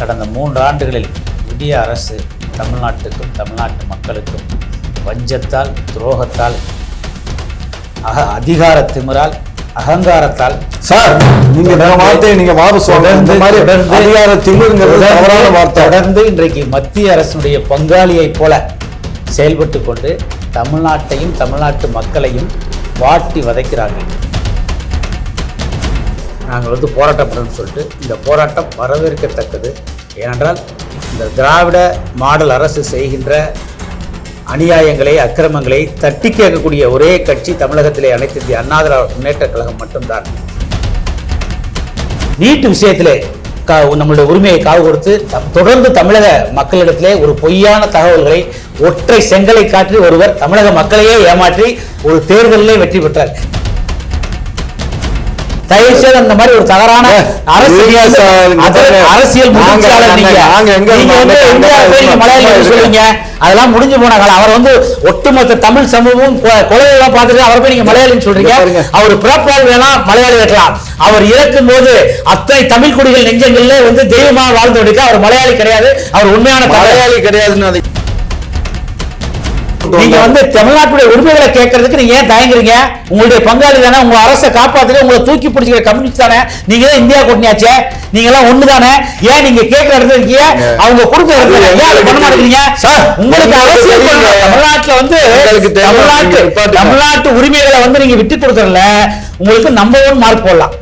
கடந்த மூன்று ஆண்டுகளில் இந்திய அரசு தமிழ்நாட்டுக்கும் தமிழ்நாட்டு மக்களுக்கும் வஞ்சத்தால் துரோகத்தால் அக அதிகார திமிரால் அகங்காரத்தால் சார் நீங்க வார்த்தையை நீங்க வாபஸ் இந்த மாதிரி அதிகார திமிருங்கிறது தவறான வார்த்தை. தொடர்ந்து இன்றைக்கு மத்திய அரசுடைய பங்காளியைப் போல செயல்பட்டு கொண்டு தமிழ்நாட்டையும் தமிழ்நாட்டு மக்களையும் வாட்டி வதைக்கிறார்கள். நாங்கள் வந்து போராட்டம் பண்ணணும்னு சொல்லிட்டு இந்த போராட்டம் வரவேற்கத்தக்கது. ஏனென்றால் இந்த திராவிட மாடல் அரசு செய்கின்ற அநியாயங்களை அக்கிரமங்களை தட்டி கேட்கக்கூடிய ஒரே கட்சி தமிழகத்திலே அனைத்து இந்திய அண்ணா திராவிட முன்னேற்ற கழகம் மட்டும்தான். நீட்டு விஷயத்திலே கா நம்மளுடைய உரிமையை காவு கொடுத்து தம்- தொடர்ந்து தமிழக மக்களிடத்திலே ஒரு பொய்யான தகவல்களை ஒற்றை செங்கலை காட்டி ஒருவர் தமிழக மக்களையே ஏமாற்றி ஒரு தேர்தலிலே வெற்றி பெற்றார். தயவு செய்து அந்த மாதிரி ஒரு தவறான அரசியல். அரசியல் நாங்க- முதிர்ச்சியாளர் நீங்க நாங்க. எங்க நீங்க வந்து நாங்க இந்தியா போய் நீங்க நாங்க மலையாளி நாங்க சொல்லுவீங்க அதெல்லாம் முடிஞ்சு போன காலம். அவர் வந்து ஒட்டுமொத்த தமிழ் சமூகம் கொலையெல்லாம் பார்த்துட்டு அவரை போய் நீங்க மலையாளின்னு சொல்றீங்க. அவர் பிறப்பால் வேணா மலையாளி வைக்கலாம் அவர் இறக்கும் போது அத்தனை தமிழ் குடிகள் நெஞ்சங்கள்ல வந்து தெய்வமா வாழ்ந்து அவர் மலையாளி கிடையாது. அவர் உண்மையான மலையாளி கிடையாதுன்னு நீங்க வந்து தமிழ்நாட்டுடைய உரிமைகளை கேட்கறதுக்கு நீங்க ஏன் தயங்குறீங்க? உங்களுடைய பங்காளி தானே உங்க அரசை காப்பாத்துறது உங்களை தூக்கி பிடிச்சிக்கிற கம்யூனிஸ்ட் தானே. நீங்க தான் இந்தியா கூட்டணியாச்சே நீங்க எல்லாம் ஒண்ணு தானே ஏன் நீங்க கேட்கிற இடத்துல இருக்கீங்க? அவங்க கொடுக்குற இடத்துல ஏன் பண்ண மாட்டேங்கிறீங்க? சார், உங்களுக்கு அரசியல். பண்ணணும். தமிழ்நாட்டுல வந்து. தமிழ்நாட்டு. தமிழ்நாட்டு உரிமைகளை வந்து நீங்க விட்டு கொடுக்கறதுல உங்களுக்கு நம்பர் ஒன் மார்க் போடலாம்.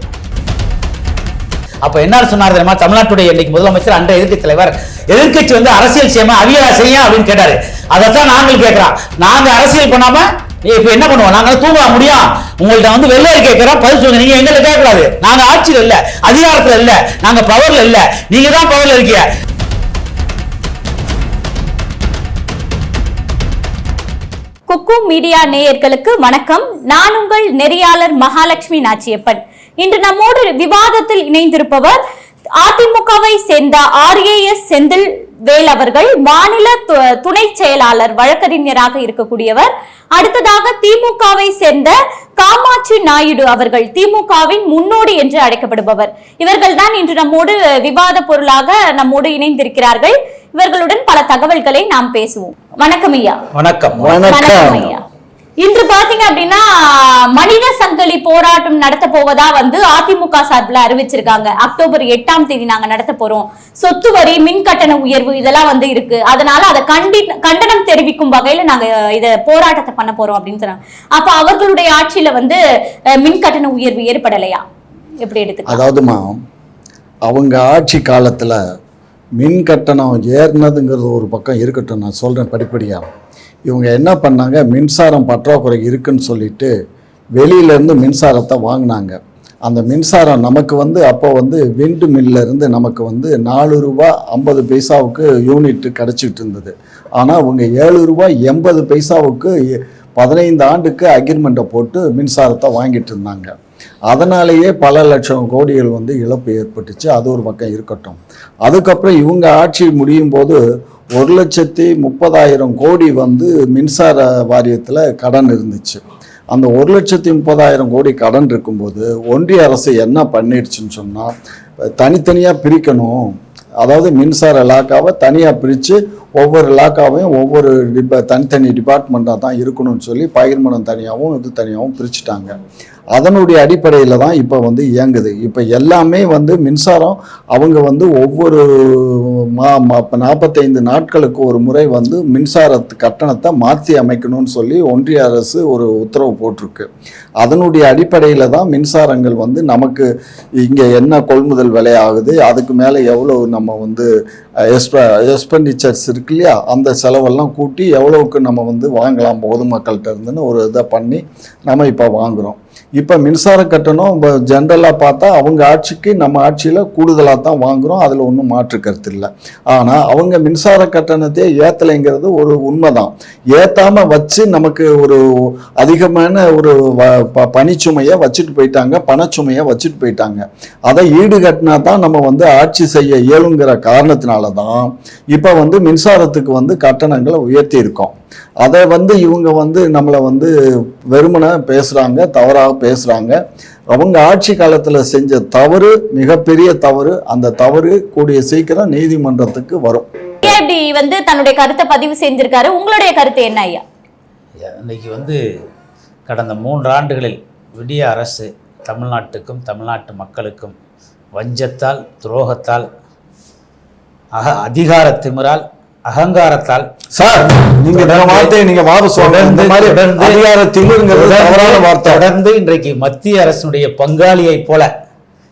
அப்ப என்ன சொன்னார் தெரியுமா? தமிழ்நாட்டுடைய இன்னைக்கு முதலமைச்சர் அன்றைய எதிர்க்கட்சி தலைவர் எதிர்க்கட்சி வந்து அரசியல் செய்யாம அவியலா செய்ய அப்படின்னு கேட்டாரு. அதைத்தான் நாங்கள் கேட்கிறோம். நாங்க அரசியல் பண்ணாம இப்ப என்ன பண்ணுவோம்? நாங்க தூங்க முடியும் உங்கள்ட்ட வந்து வெள்ளையர் கேட்கிறோம் பதில் சொல்லுங்க. நீங்க எங்களை கேட்கக்கூடாது. நாங்க ஆட்சியில் இல்ல அதிகாரத்துல இல்ல நாங்க பவர்ல இல்ல. நீங்க தான் பவர்ல இருக்கீங்க. குக்கு மீடியா நேயர்களுக்கு வணக்கம். நான் உங்கள் நெறியாளர் மகாலட்சுமி நாச்சியப்பன். இன்று நம்மோடு விவாதத்தில் இணைந்திருப்பவர் அதிமுகவை சேர்ந்த ஆர்ஏஎஸ் செந்தில் வேல் அவர்கள் மாநில துணை செயலாளர் வழக்கறிஞராக இருக்கக்கூடியவர். அடுத்ததாக திமுகவை சேர்ந்த காமாட்சி நாயுடு அவர்கள் திமுகவின் முன்னோடி என்று அழைக்கப்படுபவர். இவர்கள் தான் இன்று நம்மோடு விவாத பொருளாக நம்மோடு இணைந்திருக்கிறார்கள். இவர்களுடன் பல தகவல்களை நாம் பேசுவோம். வணக்கம் ஐயா. வணக்கம். வணக்கம். வணக்கம் ஐயா. இன்று பாத்தீங்க அப்படின்னா மனித சங்கிலி போராட்டம் நடத்த போவதா வந்து அதிமுக சார்பில் அறிவிச்சிருக்காங்க. அக்டோபர் எட்டாம் தேதி நாங்க நடத்த போறோம். சொத்து வரி மின் கட்டண உயர்வு இதெல்லாம் வந்து இருக்கு. அதனால அதை கண்டி கண்டனம் தெரிவிக்கும் வகையில நாங்க இத போராட்டத்தை பண்ண போறோம் அப்படின்னு சொன்னாங்க. அப்ப அவர்களுடைய ஆட்சியில வந்து மின் கட்டண உயர்வு ஏற்படலையா? எப்படி எடுத்து அதாவதுமா அவங்க ஆட்சி காலத்தில் மின் கட்டணம் ஏறினதுங்கிறது ஒரு பக்கம் இருக்கட்டும் நான் சொல்கிறேன் படிப்படியாக இவங்க என்ன பண்ணாங்க? மின்சாரம் பற்றாக்குறை இருக்குன்னு சொல்லிட்டு வெளியிலேருந்து மின்சாரத்தை வாங்கினாங்க. அந்த மின்சாரம் நமக்கு வந்து அப்போ வந்து விண்டு இருந்து நமக்கு வந்து நாலு ரூபா ஐம்பது பைசாவுக்கு யூனிட் கிடச்சிட்டு இருந்தது. ஆனால் அவங்க ஏழு ரூபா எண்பது பைசாவுக்கு எ- பதினைந்து ஆண்டுக்கு அக்ரிமெண்ட்டை போட்டு மின்சாரத்தை வாங்கிட்டு இருந்தாங்க. அதனாலேயே பல லட்சம் கோடிகள் வந்து இழப்பு ஏற்பட்டுச்சு. அது ஒரு பக்கம் இருக்கட்டும். அதுக்கப்புறம் இவங்க ஆட்சி முடியும் போது ஒரு லட்சத்தி முப்பதாயிரம் கோடி வந்து மின்சார வாரியத்தில் கடன் இருந்துச்சு. அந்த ஒரு லட்சத்தி முப்பதாயிரம் கோடி கடன் இருக்கும்போது ஒன்றிய அரசு என்ன பண்ணிடுச்சுன்னு சொன்னால் தனித்தனியாக பிரிக்கணும். அதாவது மின்சார இலாக்காவை தனியாக பிரித்து ஒவ்வொரு இலாக்காவையும் ஒவ்வொரு டிப தனித்தனி டிபார்ட்மெண்ட்டாக தான் இருக்கணும்னு சொல்லி பகிர்மனம் தனியாகவும் இது தனியாகவும் பிரிச்சுட்டாங்க. அதனுடைய அடிப்படையில் தான் இப்போ வந்து இயங்குது. இப்போ எல்லாமே வந்து மின்சாரம் அவங்க வந்து ஒவ்வொரு மா நாற்பத்தைந்து நாட்களுக்கு ஒரு முறை வந்து மின்சார கட்டணத்தை மாற்றி அமைக்கணும்னு சொல்லி ஒன்றிய அரசு ஒரு உத்தரவு போட்டிருக்கு. அதனுடைய அடிப்படையில் தான் மின்சாரங்கள் வந்து நமக்கு இங்கே என்ன கொள்முதல் விலை ஆகுது அதுக்கு மேலே எவ்வளோ நம்ம வந்து எக்ஸ்பெண்டிச்சர்ஸ் இருக்கு இல்லையா? அந்த செலவெல்லாம் கூட்டி எவ்வளோவுக்கு நம்ம வந்து வாங்கலாம் பொதுமக்கள்கிட்ட இருந்துன்னு ஒரு இதை பண்ணி நம்ம இப்போ வாங்குகிறோம் இப்போ மின்சார கட்டணம் ஜென்ரலாக பார்த்தா அவங்க ஆட்சிக்கு நம்ம ஆட்சியில் கூடுதலாக தான் வாங்குகிறோம் அதில் ஒன்றும் மாற்று கருத்து இல்லை. ஆனால் அவங்க மின்சார கட்டணத்தை ஏற்றலைங்கிறது ஒரு உண்மை தான் ஏற்றாமல் வச்சு நமக்கு ஒரு அதிகமான ஒரு வ- ப- பணிச்சுமையை வச்சுட்டு போயிட்டாங்க பணச்சுமையை வச்சுட்டு போயிட்டாங்க. அதை ஈடுகட்டினா தான் நம்ம வந்து ஆட்சி செய்ய இயலுங்கிற காரணத்தினால தான் இப்போ வந்து மின்சாரத்துக்கு வந்து கட்டணங்களை உயர்த்தி இருக்கோம். அதை வந்து இவங்க வந்து நம்மளை வந்து வெறுமனை பேசுகிறாங்க தவறாக பேசுகிறாங்க அவங்க ஆட்சி காலத்தில் செஞ்ச தவறு மிகப்பெரிய தவறு அந்த தவறு கூடிய சீக்கிரம் நீதிமன்றத்துக்கு வரும். இப்படி வந்து தன்னுடைய கருத்தை பதிவு செஞ்சிருக்காரு. உங்களுடைய கருத்து என்ன ஐயா? இன்னைக்கு வந்து கடந்த மூன்று ஆண்டுகளில் விடிய அரசு தமிழ்நாட்டுக்கும் தமிழ்நாட்டு மக்களுக்கும் வஞ்சத்தால் துரோகத்தால் அக அதிகார திமிரால் அகங்காரத்தால். சார் நீங்க வார்த்தையை நீங்க வாபஸ் இந்த மாதிரி வார்த்தை. தொடர்ந்து இன்றைக்கு மத்திய அரசினுடைய பங்காளியைப் போல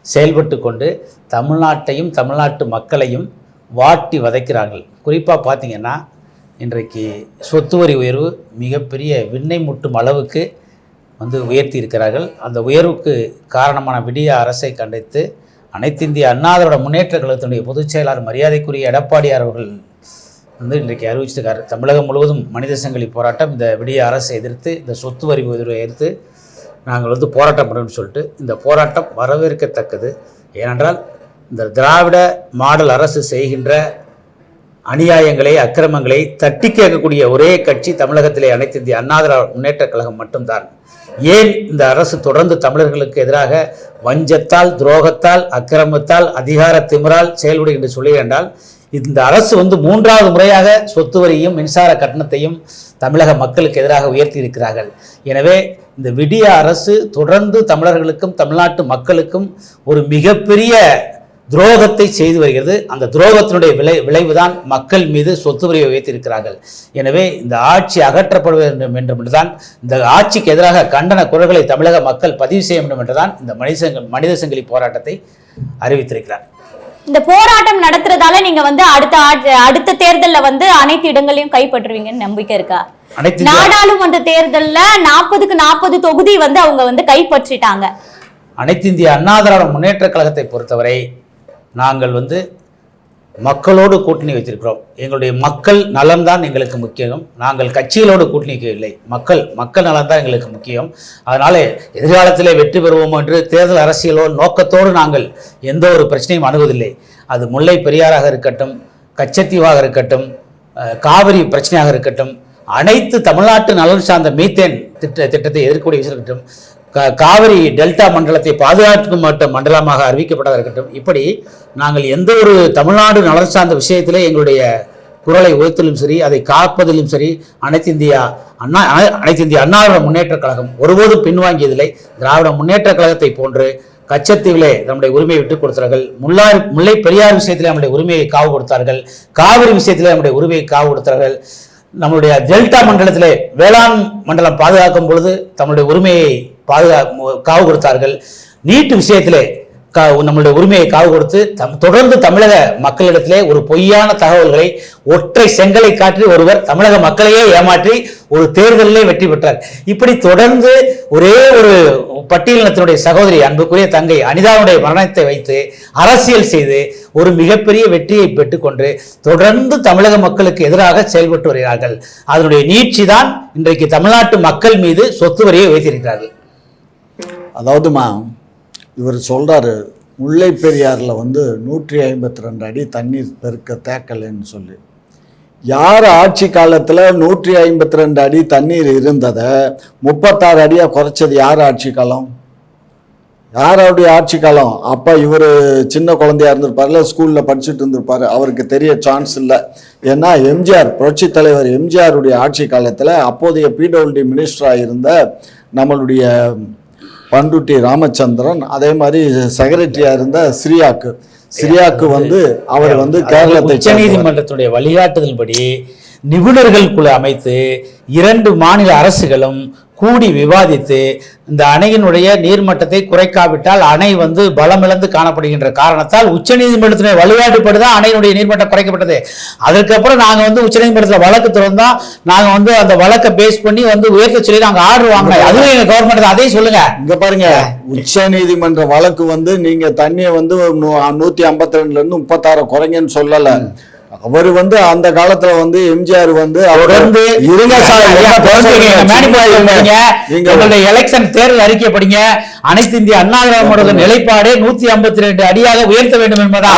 செயல்பட்டு கொண்டு தமிழ்நாட்டையும் தமிழ்நாட்டு மக்களையும் வாட்டி வதைக்கிறார்கள். குறிப்பாக பார்த்தீங்கன்னா இன்றைக்கு சொத்து வரி உயர்வு மிகப்பெரிய விண்ணை முட்டும் அளவுக்கு வந்து உயர்த்தி இருக்கிறார்கள் அந்த உயர்வுக்கு காரணமான விடிய அரசை கண்டித்து அனைத்து இந்திய அண்ணாதிரோட முன்னேற்ற கழகத்தினுடைய பொதுச் செயலாளர் மரியாதைக்குரிய எடப்பாடியார் அவர்கள் வந்து இன்றைக்கு அறிவிச்சிருக்கார் தமிழகம் முழுவதும் மனித சங்கிலி போராட்டம் இந்த விடிய அரசை எதிர்த்து இந்த சொத்து வரி உயர்வை எதிர்த்து நாங்கள் வந்து போராட்டம் பண்ணணும்னு சொல்லிட்டு இந்த போராட்டம் வரவேற்கத்தக்கது. ஏனென்றால் இந்த திராவிட மாடல் அரசு செய்கின்ற அநியாயங்களை அக்கிரமங்களை தட்டி கேட்கக்கூடிய ஒரே கட்சி தமிழகத்திலே அனைத்து இந்திய அண்ணா திராவிட முன்னேற்ற கழகம் மட்டும்தான். ஏன் இந்த அரசு தொடர்ந்து தமிழர்களுக்கு எதிராக வஞ்சத்தால் துரோகத்தால் அக்கிரமத்தால் அதிகார திமிரால் செயல்படுகின்ற சொல்லி என்றால் இந்த அரசு வந்து மூன்றாவது முறையாக சொத்து வரியும் மின்சார கட்டணத்தையும் தமிழக மக்களுக்கு எதிராக உயர்த்தி இருக்கிறார்கள் எனவே இந்த விடிய அரசு தொடர்ந்து தமிழர்களுக்கும் தமிழ்நாட்டு மக்களுக்கும் ஒரு மிகப்பெரிய துரோகத்தை செய்து வருகிறது. அந்த துரோகத்தினுடைய விளை விளைவுதான் மக்கள் மீது சொத்து வரியை உயர்த்தியிருக்கிறார்கள். எனவே இந்த ஆட்சி அகற்றப்பட வேண்டும் வேண்டும் என்றுதான் இந்த ஆட்சிக்கு எதிராக கண்டன குரல்களை தமிழக மக்கள் பதிவு செய்ய வேண்டும் என்றுதான் இந்த மனித மனித சங்கிலி போராட்டத்தை அறிவித்திருக்கிறார். இந்த போராட்டம் நடத்துறதால நீங்க வந்து அடுத்த அடுத்த தேர்தல்ல வந்து அனைத்து இடங்களையும் கைப்பற்றுவீங்கன்னு நம்பிக்கை இருக்கா? நாடாளுமன்ற தேர்தல்ல நாற்பதுக்கு நாற்பது தொகுதி வந்து அவங்க வந்து கைப்பற்றிட்டாங்க. அனைத்து இந்திய அண்ணா திராவிட முன்னேற்ற கழகத்தை பொறுத்தவரை நாங்கள் வந்து மக்களோடு கூட்டணி வைத்திருக்கிறோம். எங்களுடைய மக்கள் நலன்தான் எங்களுக்கு முக்கியம். நாங்கள் கட்சிகளோடு கூட்டணிக்கு இல்லை மக்கள் மக்கள் நலன்தான் எங்களுக்கு முக்கியம். அதனால எதிர்காலத்தில் வெற்றி பெறுவோம் என்று தேர்தல் அரசியலோ நோக்கத்தோடு நாங்கள் எந்த ஒரு பிரச்சனையும் அணுகுவதில்லை. அது முல்லை பெரியாராக இருக்கட்டும் கச்சத்தீவாக இருக்கட்டும் காவிரி பிரச்சனையாக இருக்கட்டும் அனைத்து தமிழ்நாட்டு நலன் சார்ந்த மீத்தேன் திட்ட திட்டத்தை எதிர்க்கக்கூடிய விஷயம் இருக்கட்டும் காவிரி டெல்டா மண்டலத்தை பாதுகாக்கும் மாட்ட மண்டலமாக அறிவிக்கப்பட்டதாக இருக்கட்டும். இப்படி நாங்கள் எந்த ஒரு தமிழ்நாடு நலன் சார்ந்த விஷயத்திலே எங்களுடைய குரலை உயர்த்தலும் சரி அதை காப்பதிலும் சரி அனைத்து இந்தியா அண்ணா அனைத்து இந்திய அண்ணாவிட முன்னேற்ற கழகம் ஒருபோதும் பின்வாங்கியதில்லை. திராவிட முன்னேற்ற கழகத்தை போன்று கச்சத்தீவிலே நம்முடைய உரிமையை விட்டுக் கொடுத்தார்கள். முல்லார் முல்லை பெரியார் விஷயத்திலே நம்முடைய உரிமையை காவு கொடுத்தார்கள். காவிரி விஷயத்திலே நம்முடைய உரிமையை காவு கொடுத்தார்கள். நம்மளுடைய டெல்டா மண்டலத்திலே வேளாண் மண்டலம் பாதுகாக்கும் பொழுது தம்முடைய உரிமையை பாதுகா காவு கொடுத்தார்கள். நீட்டு விஷயத்திலே கா நம்மளுடைய உரிமையை காவு கொடுத்து தம் தொடர்ந்து தமிழக மக்களிடத்திலே ஒரு பொய்யான தகவல்களை ஒற்றை செங்கலை காட்டி ஒருவர் தமிழக மக்களையே ஏமாற்றி ஒரு தேர்தலிலே வெற்றி பெற்றார். இப்படி தொடர்ந்து ஒரே ஒரு பட்டியலினத்தினுடைய சகோதரி அன்புக்குரிய தங்கை அனிதாவுடைய மரணத்தை வைத்து அரசியல் செய்து ஒரு மிகப்பெரிய வெற்றியை பெற்றுக்கொண்டு தொடர்ந்து தமிழக மக்களுக்கு எதிராக செயல்பட்டு வருகிறார்கள். அதனுடைய நீட்சி தான் இன்றைக்கு தமிழ்நாட்டு மக்கள் மீது சொத்து வரியை வைத்திருக்கிறார்கள். அதாவதுமா இவர் சொல்கிறாரு முல்லை பெரியாரில் வந்து நூற்றி ஐம்பத்தி ரெண்டு அடி தண்ணீர் பெருக்க தேக்கலைன்னு சொல்லி. யார் ஆட்சி காலத்தில் நூற்றி ஐம்பத்தி ரெண்டு அடி தண்ணீர் இருந்ததை முப்பத்தாறு அடியாக குறைச்சது யார் ஆட்சி காலம்? யாருடைய ஆட்சி காலம்? அப்போ இவர் சின்ன குழந்தையா இருந்திருப்பார்ல ஸ்கூலில் படிச்சுட்டு இருந்திருப்பார். அவருக்கு தெரிய சான்ஸ் இல்லை. ஏன்னா எம்ஜிஆர் புரட்சி தலைவர் எம்ஜிஆருடைய ஆட்சி காலத்தில் அப்போதைய பிடபிள்யூடி மினிஸ்டராக இருந்த நம்மளுடைய பண்டுட்டி ராமச்சந்திரன் அதே மாதிரி செக்ரட்டரியாக இருந்த ஸ்ரீயாக்கு ஸ்ரீயாக்கு வந்து அவர் வந்து கேரளத்தை உச்ச நீதிமன்றத்துடைய வழிகாட்டுதல்படி நிபுணர்கள் குழு அமைத்து இரண்டு மாநில அரசுகளும் கூடி விவாதித்து இந்த அணையினுடைய நீர்மட்டத்தை குறைக்காவிட்டால் அணை வந்து பலமிழந்து காணப்படுகின்ற காரணத்தால் உச்சநீதிமன்றத்தினுடைய வழிகாட்டுப்படி தான் அணையினுடைய நீர்மட்டம் குறைக்கப்பட்டது. அதுக்கப்புறம் நாங்க வந்து உச்சநீதிமன்றத்தில் வழக்கு திறந்தோம். நாங்க வந்து அந்த வழக்கை பேஸ் பண்ணி வந்து உயர்த்த சொல்லி நாங்க ஆர்டர் வாங்கினோம். அதுவும் எங்க கவர்மெண்ட் அதையும் சொல்லுங்க. இங்க பாருங்க உச்ச நீதிமன்ற வழக்கு வந்து நீங்க தண்ணியை வந்து நூ- நூத்தி ஐம்பத்தி ரெண்டுல இருந்து முப்பத்தாறு குறைங்கன்னு சொல்லல. அவர் வந்து அந்த காலத்துல வந்து எம்ஜிஆர் வந்து தொடர்ந்து இருங்க சார் எலெக்ஷன் தேர்தல் அறிக்கை படிங்க அனைத்து இந்திய அண்ணா திராவிட நிலைப்பாடு நூத்தி ஐம்பத்தி ரெண்டு அடியாக உயர்த்த வேண்டும் என்பதா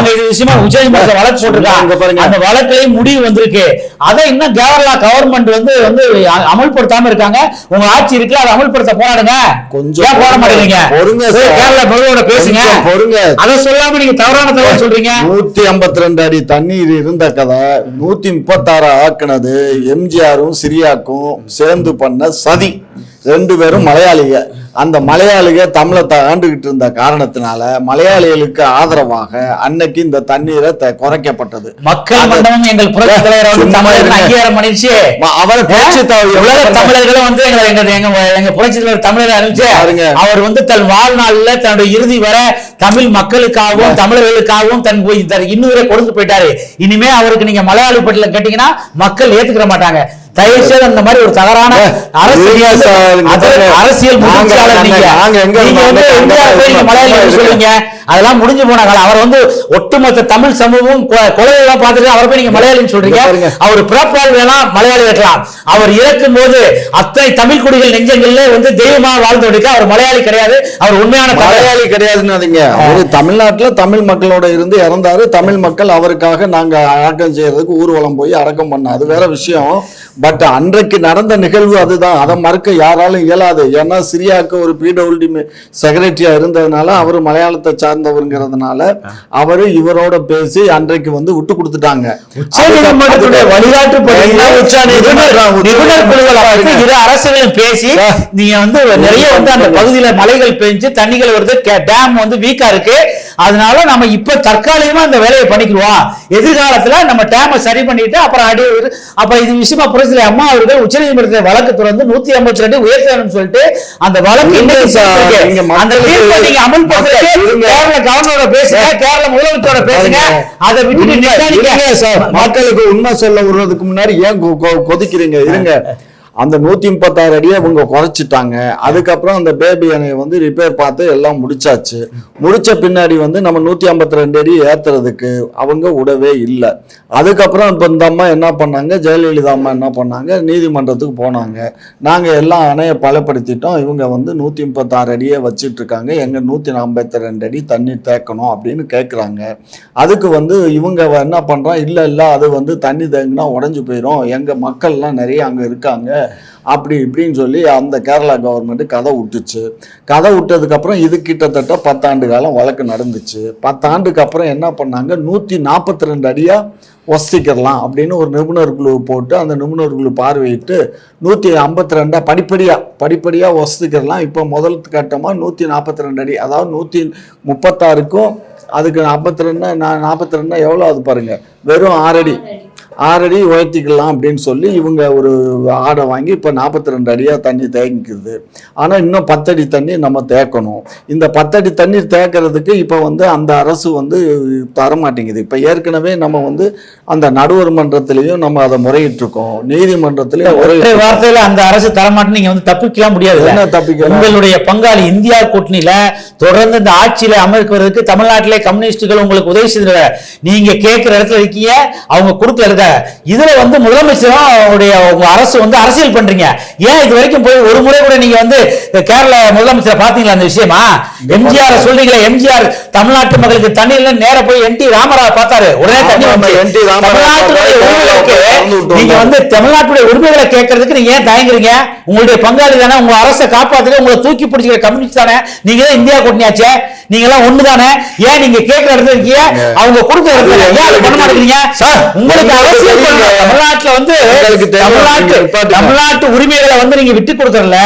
இது விஷயமா உச்சநீதிமன்றத்தில் வழக்கு போட்டிருக்காங்க பாருங்க. அந்த வழக்குலயும் முடிவு வந்திருக்கு. அதை இன்னும் கேரளா கவர்மெண்ட் வந்து வந்து அமல்படுத்தாம இருக்காங்க. உங்க ஆட்சி இருக்குல்ல அதை அமல்படுத்த போராடுங்க. கொஞ்சம் போட மாட்டேங்கிறீங்க? பொறுங்க. கேரளா பிரதமரோட பேசுங்க. பொறுங்க. அதை சொல்லாம நீங்க தவறான தகவல் சொல்றீங்க. நூத்தி ஐம்பத்தி ரெண்டு அடி தண்ணீர் இருந்த கதை நூத்தி முப்பத்தாறு ஆக்குனது எம்ஜிஆரும் சிரியாக்கும் சேர்ந்து பண்ண சதி. ரெண்டு பேரும் மலையாளிகள் அந்த மலையாளிக தமிழை ஆண்டுகிட்டு இருந்த காரணத்தினால மலையாளிகளுக்கு ஆதரவாக அன்னைக்கு இந்த தண்ணீரை குறைக்கப்பட்டது. மக்கள் மண்டபம் எங்கள் புரட்சி தலைவர். அங்கீகாரம் பண்ணிடுச்சு அவரை புரட்சி தலைவர் தமிழர்களும் வந்து எங்க எங்க புரட்சி தலைவர் தமிழர் பாருங்க. அவர் வந்து தன் வாழ்நாள்ல தன்னுடைய இறுதி வரை தமிழ் மக்களுக்காகவும் தமிழர்களுக்காகவும் தன் போய் தன் இன்னுவரை கொடுத்து போயிட்டாரு. இனிமே அவருக்கு நீங்க மலையாளி பட்டியல கேட்டீங்கன்னா மக்கள் ஏத்துக்கிற மாட்டாங்க. தயவு செய்து அந்த மாதிரி ஒரு தவறான அரசியல். அரசியல் நாங்க- நீங்க வந்து மலையாளி நாங்க சொல்லுவீங்க அதெல்லாம் முடிஞ்சு போன காலம். அவர் வந்து ஒட்டுமொத்த தமிழ் சமூகம் கொ- கொலையெல்லாம் பார்த்துட்டு அவர் போய் நீங்க மலையாளின்னு சொல்றீங்க. அவர் பிறப்பால் வேணா மலையாளி வைக்கலாம் அவர் இறக்கும் போது அத்தனை தமிழ் குடிகள் நெஞ்சங்கள்ல வந்து தெய்வமா வாழ்ந்து கொடுக்க அவர் மலையாளி கிடையாது. அவர் உண்மையான மலையாளி கிடையாதுன்னாதீங்க அவரு தமிழ்நாட்டுல தமிழ் மக்களோட இருந்து இறந்தாரு. தமிழ் மக்கள் அவருக்காக நாங்க அடக்கம் செய்யறதுக்கு ஊர்வலம் போய் அடக்கம் பண்ணோம். அது வேற விஷயம். பட் அன்றைக்கு நடந்த நிகழ்வு அதுதான். அதை மறுக்க யாராலும் இயலாது. ஏன்னா சிரியாவுக்கு ஒரு பிடபிள்யூடி செக்ரட்டரியா இருந்ததுனால அவர் மலையாளத்தை சார்ந்தவருங்கிறதுனால அவரு இவரோட பேசி அன்றைக்கு வந்து விட்டு கொடுத்துட்டாங்க. உச்சநீதிமன்றம்? நிபுணர் குழுக்கள் இரு அரசுகளும் பேசி நீங்க வந்து நிறைய வந்து அந்த பகுதியில மலைகள் பெஞ்சு தண்ணிகள் வருது. டேம் வந்து வீக்கா இருக்கு. அதனால நம்ம இப்ப தற்காலிகமா இந்த வேலையை பண்ணிக்குவோம் எதிர்காலத்துல நம்ம டேமை சரி பண்ணிட்டு அப்புறம் அடி அப்ப இது விஷயமா புரட்சி அம்மா அவர்கள் உச்சநீதிமன்றத்தில் வழக்கு தொடர்ந்து நூத்தி ஐம்பத்தி ரெண்டு உயர்த்தணும்னு சொல்லிட்டு அந்த வழக்கு அந்த நீங்க அமல்படுத்துறது இருங்க. கேரள கவர்னரோட பேசுங்க கேரள முதலமைச்சரோட பேசுங்க. அதை விட்டுட்டு மக்களுக்கு உண்மை சொல்ல விடுறதுக்கு முன்னாடி ஏன் கொதிக்கிறீங்க? இருங்க. அந்த நூத்தி முப்பத்தாறு அடியை இவங்க குறைச்சிட்டாங்க. அதுக்கப்புறம் அந்த பேபி அணையை வந்து ரிப்பேர் பார்த்து எல்லாம் முடிச்சாச்சு. முடிச்ச பின்னாடி வந்து நம்ம நூத்தி ஐம்பத்தி ரெண்டு அடி ஏத்துறதுக்கு அவங்க விடவே இல்லை. அதுக்கப்புறம் இப்போ இந்த அம்மா என்ன பண்ணாங்க? ஜெயலலிதா அம்மா என்ன பண்ணாங்க? நீதிமன்றத்துக்கு போனாங்க. நாங்க எல்லாம் அணையை பலப்படுத்திட்டோம். இவங்க வந்து நூத்தி முப்பத்தாறு அடியே வச்சிட்டு இருக்காங்க எங்க நூத்தி ஐம்பத்தி ரெண்டு அடி தண்ணி தேக்கணும் அப்படின்னு கேட்குறாங்க அதுக்கு வந்து இவங்க என்ன பண்றோம்? இல்ல இல்ல அது வந்து தண்ணி தேங்கினா உடஞ்சு போயிடும் எங்க மக்கள்லாம் நிறைய அங்க இருக்காங்க. அப்படி இப்படின்னு சொல்லி அந்த கேரளா கவர்மெண்ட் கதை விட்டுச்சு கதை விட்டதுக்கப்புறம் இது கிட்டத்தட்ட பத்தாண்டு காலம் வழக்கு நடந்துச்சு. பத்தாண்டுக்கு அப்புறம் என்ன பண்ணாங்க? நூற்றி நாற்பத்தி ரெண்டு அடியாக வசிக்கிறலாம் அப்படின்னு ஒரு நிபுணர் குழு போட்டு அந்த நிபுணர் குழு பார்வையிட்டு நூற்றி ஐம்பத்தி ரெண்டாக படிப்படியாக படிப்படியாக ஒசிக்கிறலாம் இப்போ முதல் கட்டமாக நூற்றி நாற்பத்தி ரெண்டு அடி அதாவது நூற்றி முப்பத்தாறுக்கும் அதுக்கு நாற்பத்தி ரெண்டு நான் நாற்பத்தி ரெண்டுனா எவ்வளோ அது பாருங்கள் வெறும் ஆறடி. ஆறடி உயர்த்திக்கலாம் அப்படின்னு சொல்லி இவங்க ஒரு ஆடை வாங்கி இப்போ நாற்பத்தி ரெண்டு அடியாக தண்ணி தேங்கிக்குது. ஆனால் இன்னும் பத்தடி தண்ணி நம்ம தேக்கணும். இந்த பத்தடி தண்ணீர் தேக்கிறதுக்கு இப்போ வந்து அந்த அரசு வந்து தரமாட்டேங்குது. இப்போ ஏற்கனவே நம்ம வந்து அந்த நடுவர் மன்றத்திலையும் நம்ம அதை முறையிட்டிருக்கோம். நீதிமன்றத்திலையும் முறையிட்டு வார்த்தையில அந்த அரசு தரமாட்டேன்னு நீங்க வந்து தப்பிக்கலாம் முடியாது என்ன தப்பிக்கலாம்? உங்களுடைய பங்காளி இந்தியா கூட்டணியில தொடர்ந்து இந்த ஆட்சியில அமர்க்கிறதுக்கு தமிழ்நாட்டிலே கம்யூனிஸ்டுகள் உங்களுக்கு உதவி செய்த நீங்க கேட்கிற இடத்துல இருக்கீங்க அவங்க கொடுக்கல இதுல வந்து முதலமைச்சரும் அவருடைய உங்க அரசு வந்து அரசியல் பண்றீங்க. ஏன் இது வரைக்கும் போய் ஒரு முறை கூட நீங்க வந்து கேரள முதலமைச்சரை பாத்தீங்களா அந்த விஷயமா? எம்ஜிஆர் சொல்றீங்களா எம்ஜிஆர் தமிழ்நாட்டு மக்களுக்கு தண்ணி இல்ல நேர போய் என் டி ராமராவ் பார்த்தாரு. உடனே தண்ணி வந்து தமிழ்நாட்டுடைய. உரிமைகளுக்கு நீங்க. வந்து தமிழ்நாட்டுடைய உரிமைகளை கேட்கறதுக்கு நீங்க ஏன் தயங்குறீங்க? உங்களுடைய பங்காளி தானே உங்க அரசை காப்பாத்துறது உங்களை தூக்கி பிடிச்சிக்கிற கம்யூனிஸ்ட் தானே. நீங்க தான் இந்தியா கூட்டணியாச்சே. நீங்க எல்லாம் ஒண்ணு தானே ஏன் நீங்க கேட்கிற இடத்துல இருக்கீங்க? அவங்க கொடுக்குற இடத்துல ஏன் பண்ண மாட்டேங்கிறீங்க? சார், உங்களுக்கு தமிழ்நாட்டுல வந்து. தமிழ்நாட்டு உரிமைகளை வந்து நீங்க விட்டு கொடுக்கறதுல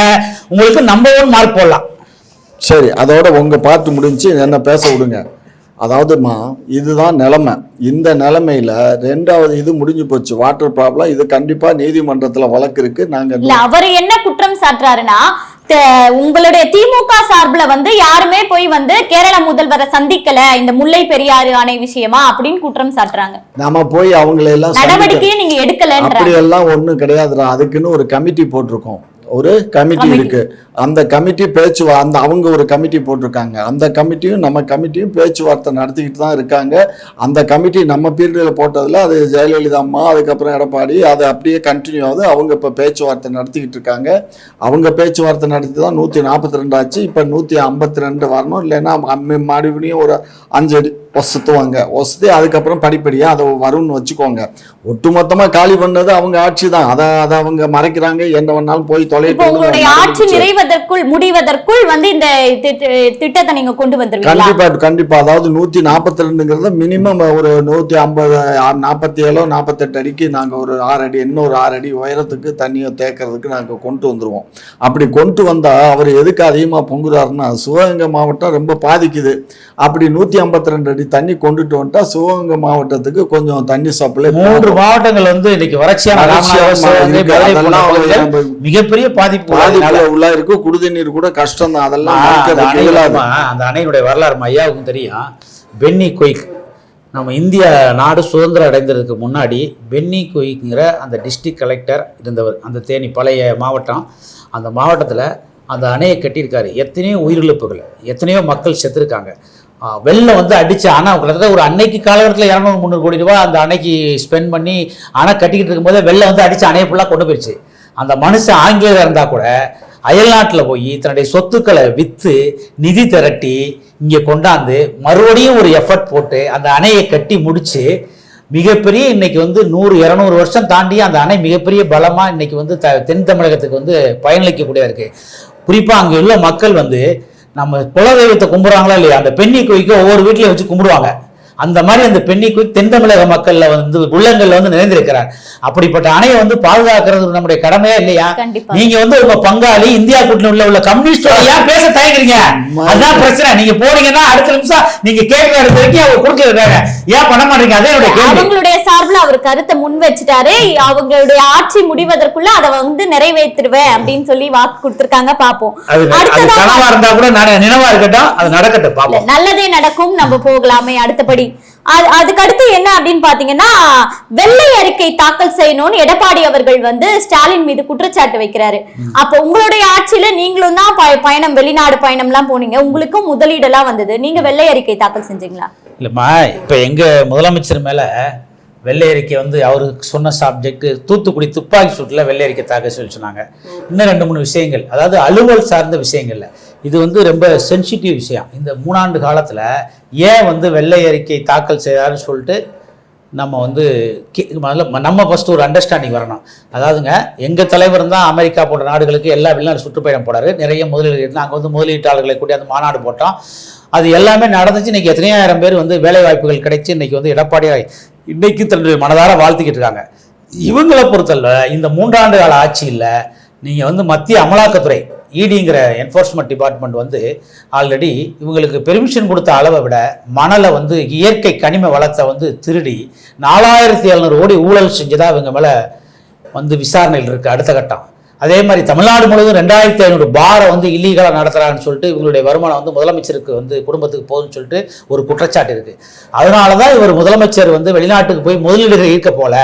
உங்களுக்கு நம்பர் ஒன் மார்க் போடலாம். சரி அதோட உங்க பாட்டு முடிஞ்சு என்ன பேச விடுங்க. அதாவதுமா இதுதான் நிலைமை. இந்த நிலைமையில ரெண்டாவது இது முடிஞ்சு போச்சு. வாட்டர் ப்ராப்ளம் இது கண்டிப்பா நீதிமன்றத்துல வழக்கு இருக்கு. நாங்க இல்ல அவர் என்ன குற்றம் சாட்டுறாருன்னா உங்களுடைய திமுக சார்புல வந்து யாருமே போய் வந்து கேரள முதல்வரை சந்திக்கல இந்த முல்லை பெரியாறு அணை விஷயமா அப்படின்னு குற்றம் சாட்டுறாங்க. நாம போய் அவங்களை எல்லாம் நடவடிக்கையை நீங்க எடுக்கலன்ற அப்படியெல்லாம் ஒண்ணும் கிடையாதுடா. அதுக்குன்னு ஒரு கமிட்டி போட்டிருக்கோம். ஒரு கமிட்டி. இருக்கு. அந்த கமிட்டி பேச்சு அந்த அவங்க ஒரு கமிட்டி போட்டிருக்காங்க. அந்த கமிட்டியும் நம்ம கமிட்டியும் பேச்சுவார்த்தை நடத்திக்கிட்டு தான் இருக்காங்க. அந்த கமிட்டி நம்ம பீரியடில் போட்டதில் அது ஜெயலலிதா அம்மா அதுக்கப்புறம் எடப்பாடி அது அப்படியே கண்டினியூ ஆகுது. அவங்க இப்போ பேச்சுவார்த்தை நடத்திக்கிட்டு இருக்காங்க. அவங்க பேச்சுவார்த்தை நடத்தி தான் நூற்றி நாற்பத்தி ரெண்டு ஆச்சு. இப்போ நூற்றி ஐம்பத்தி ரெண்டு வரணும். இல்லைன்னா மறுபடியும் ஒரு அஞ்சு அடி ஒசத்துவாங்க. ஒசத்தி அதுக்கப்புறம் படிப்படியாக அதை வரும்னு வச்சுக்கோங்க. ஒட்டுமொத்தமாக காலி பண்ணது அவங்க ஆட்சி தான். அதை அதை அவங்க மறைக்கிறாங்க. என்ன வேணாலும் போய் இப்போ தொலைட்டு உங்களுடைய ஆட்சி நிறைவதற்குள் முடிவதற்குள் வந்து இந்த திட்ட- திட்டத்தை நீங்க கொண்டு வந்துருவீங்களா? கண்டிப்பா கண்டிப்பா. அதாவது நூத்தி நாற்பத்தி ரெண்டுங்கிறத மினிமம் ஒரு நூத்தி ஐம்பது நாற்பத்தி ஏழோ நாற்பத்தெட்டு அடிக்கு நாங்க ஒரு ஆறு அடி இன்னொரு ஆறு அடி உயரத்துக்கு தண்ணியை தேக்கிறதுக்கு நாங்க கொண்டு வந்துருவோம். அப்படி கொண்டு வந்தா அவர் எதுக்கு அதிகமா பொங்குறாருன்னா சிவகங்கை மாவட்டம் ரொம்ப பாதிக்குது. அப்படி நூத்தி ஐம்பத்தி ரெண்டு அடி தண்ணி கொண்டுட்டு வந்துட்டா சிவகங்கை மாவட்டத்துக்கு கொஞ்சம் தண்ணி சப்ளை மூன்று மாவட்டங்கள் வந்து இன்னைக்கு வறட்சியான வறட்சியான மிகப்பெரிய பாதிப்பு உள்ள இருக்கு குடிநீர் கூட கஷ்டம் தான் அதெல்லாம் அந்த அணையினுடைய வரலாறு ஐயாவுக்கும் தெரியும். Pennycuick. நம்ம இந்திய நாடு சுதந்திரம் அடைந்ததுக்கு முன்னாடி பென்னி குயிக்ங்கிற அந்த டிஸ்ட்ரிக்ட் கலெக்டர் இருந்தவர் அந்த தேனி பழைய மாவட்டம். அந்த மாவட்டத்தில் அந்த அணையை கட்டியிருக்காரு. எத்தனையோ உயிரிழப்புகள் எத்தனையோ மக்கள் செத்துருக்காங்க. வெள்ளம் வந்து அடிச்ச அணை கிட்டத்தட்ட ஒரு அன்னைக்கு காலகட்டத்தில் இரநூறு முந்நூறு கோடி ரூபாய் அந்த அணைக்கு ஸ்பெண்ட் பண்ணி அணை கட்டிக்கிட்டு இருக்கும்போதே வெள்ளம் வந்து அடிச்ச அணையை ஃபுல்லாக கொண்டு போயிடுச்சு அந்த மனுஷன் ஆங்கிலேயர் இருந்தால் கூட அயல்நாட்டில் போய் தன்னுடைய சொத்துக்களை விற்று நிதி திரட்டி இங்கே கொண்டாந்து மறுபடியும் ஒரு எஃபர்ட் போட்டு அந்த அணையை கட்டி முடித்து மிகப்பெரிய இன்னைக்கு வந்து நூறு இரநூறு வருஷம் தாண்டி அந்த அணை மிகப்பெரிய பலமாக இன்னைக்கு வந்து த தென் தமிழகத்துக்கு வந்து பயனளிக்கக்கூடியதாக இருக்குது குறிப்பாக அங்கே உள்ள மக்கள் வந்து நம்ம குலதெய்வத்தை கும்பிட்றாங்களா இல்லையா? அந்த பெண்ணி கோயிலுக்கு ஒவ்வொரு வீட்லையும் வச்சு கும்பிடுவாங்க. அந்த மாதிரி அந்த பெண்ணி கோயில் தென் தமிழக மக்கள்ல வந்து உள்ளங்கள்ல வந்து நிறைந்திருக்கிறார். அப்படிப்பட்ட அணையை வந்து பாதுகாக்கிறது நம்முடைய கடமையா இல்லையா. நீங்க வந்து உங்க பங்காளி இந்தியா கூட்டணி உள்ள உள்ள கம்யூனிஸ்டோட ஏன் பேச தயங்குறீங்க? அதுதான் பிரச்சனை. நீங்க போனீங்கன்னா அடுத்த நிமிஷம் நீங்க கேட்கிற இடத்து வரைக்கும் அவங்க கொடுத்துருக்காங்க ஏன் பண்ண மாட்டீங்க? அதே அவங்களுடைய சார்பில் அவர் கருத்தை முன் வச்சுட்டாரு அவங்களுடைய ஆட்சி முடிவதற்குள்ள அதை வந்து நிறைவேற்றுவேன் அப்படின்னு சொல்லி வாக்கு கொடுத்திருக்காங்க. பாப்போம் அடுத்ததா இருந்தா கூட நினைவா இருக்கட்டும் அது நடக்கட்டும் நல்லதே நடக்கும். நம்ம போகலாமே. அடுத்தபடி அது- அதுக்கு அடுத்து என்ன அப்படின்னு பாத்தீங்கன்னா வெள்ளை அறிக்கை தாக்கல் செய்யணும்னு எடப்பாடி அவர்கள் வந்து ஸ்டாலின் மீது குற்றச்சாட்டு வைக்கிறாரு. அப்ப உங்களுடைய ஆட்சியில நீங்களும் தான் ப- பயணம் வெளிநாடு பயணம் எல்லாம் போனீங்க. உங்களுக்கும் முதலீடெல்லாம் வந்தது. நீங்க வெள்ளை அறிக்கை தாக்கல் செஞ்சீங்களா? இல்லம்மா இப்போ எங்க முதலமைச்சர் மேல வெள்ளை அறிக்கை வந்து அவருக்கு சொன்ன சப்ஜெக்ட் தூத்துக்குடி துப்பாக்கி சூட்டில் வெள்ளை அறிக்கை தாக்கல் சொல்லி சொன்னாங்க. இன்னும் ரெண்டு மூணு விஷயங்கள் அதாவது அலுவல் சார்ந்த விஷயங்கள்ல. இது வந்து ரொம்ப சென்சிட்டிவ் விஷயம். இந்த மூணாண்டு காலத்தில் ஏன் வந்து வெள்ளை அறிக்கை தாக்கல் செய்கிறாருன்னு சொல்லிட்டு நம்ம வந்து முதல்ல நம்ம ஃபஸ்ட்டு ஒரு அண்டர்ஸ்டாண்டிங் வரணும். அதாவதுங்க எங்கள் தலைவர் தான் அமெரிக்கா போன்ற நாடுகளுக்கு எல்லா வெளிநாடு சுற்றுப்பயணம் போறாரு நிறைய முதலீடு நாங்கள் வந்து முதலீட்டாளர்களை கூட்டி அந்த மாநாடு போட்டோம். அது எல்லாமே நடந்துச்சு. இன்றைக்கி எத்தனையாயிரம் பேர் வந்து வேலை வாய்ப்புகள் கிடைச்சி இன்றைக்கி வந்து எடப்பாடி இன்றைக்கு தன்னுடைய மனதார வாழ்த்திக்கிட்டு இருக்காங்க. இவங்களை பொறுத்தல இந்த மூன்றாண்டு கால ஆட்சியில் நீங்கள் வந்து மத்திய அமலாக்கத்துறை இடிங்கிற என்ஃபோர்ஸ்மெண்ட் டிபார்ட்மெண்ட் வந்து ஆல்ரெடி இவங்களுக்கு பெர்மிஷன் கொடுத்த அளவை விட மணலை வந்து இயற்கை கனிம வளத்தை வந்து திருடி நாலாயிரத்தி எழுநூறு கோடி ஊழல் செஞ்சதா இவங்க மேலே வந்து விசாரணையில் இருக்குது அடுத்த கட்டம். அதே மாதிரி தமிழ்நாடு முழுவதும் ரெண்டாயிரத்தி ஐநூறு பாரை வந்து இல்லீகலாக நடத்துகிறாங்கன்னு சொல்லிட்டு இவங்களுடைய வருமானம் வந்து முதலமைச்சருக்கு வந்து குடும்பத்துக்கு போகுதுன்னு சொல்லிட்டு ஒரு குற்றச்சாட்டு இருக்குது அதனால தான் இவர் முதலமைச்சர் வந்து வெளிநாட்டுக்கு போய் முதலீடுகள் ஈர்க்க போல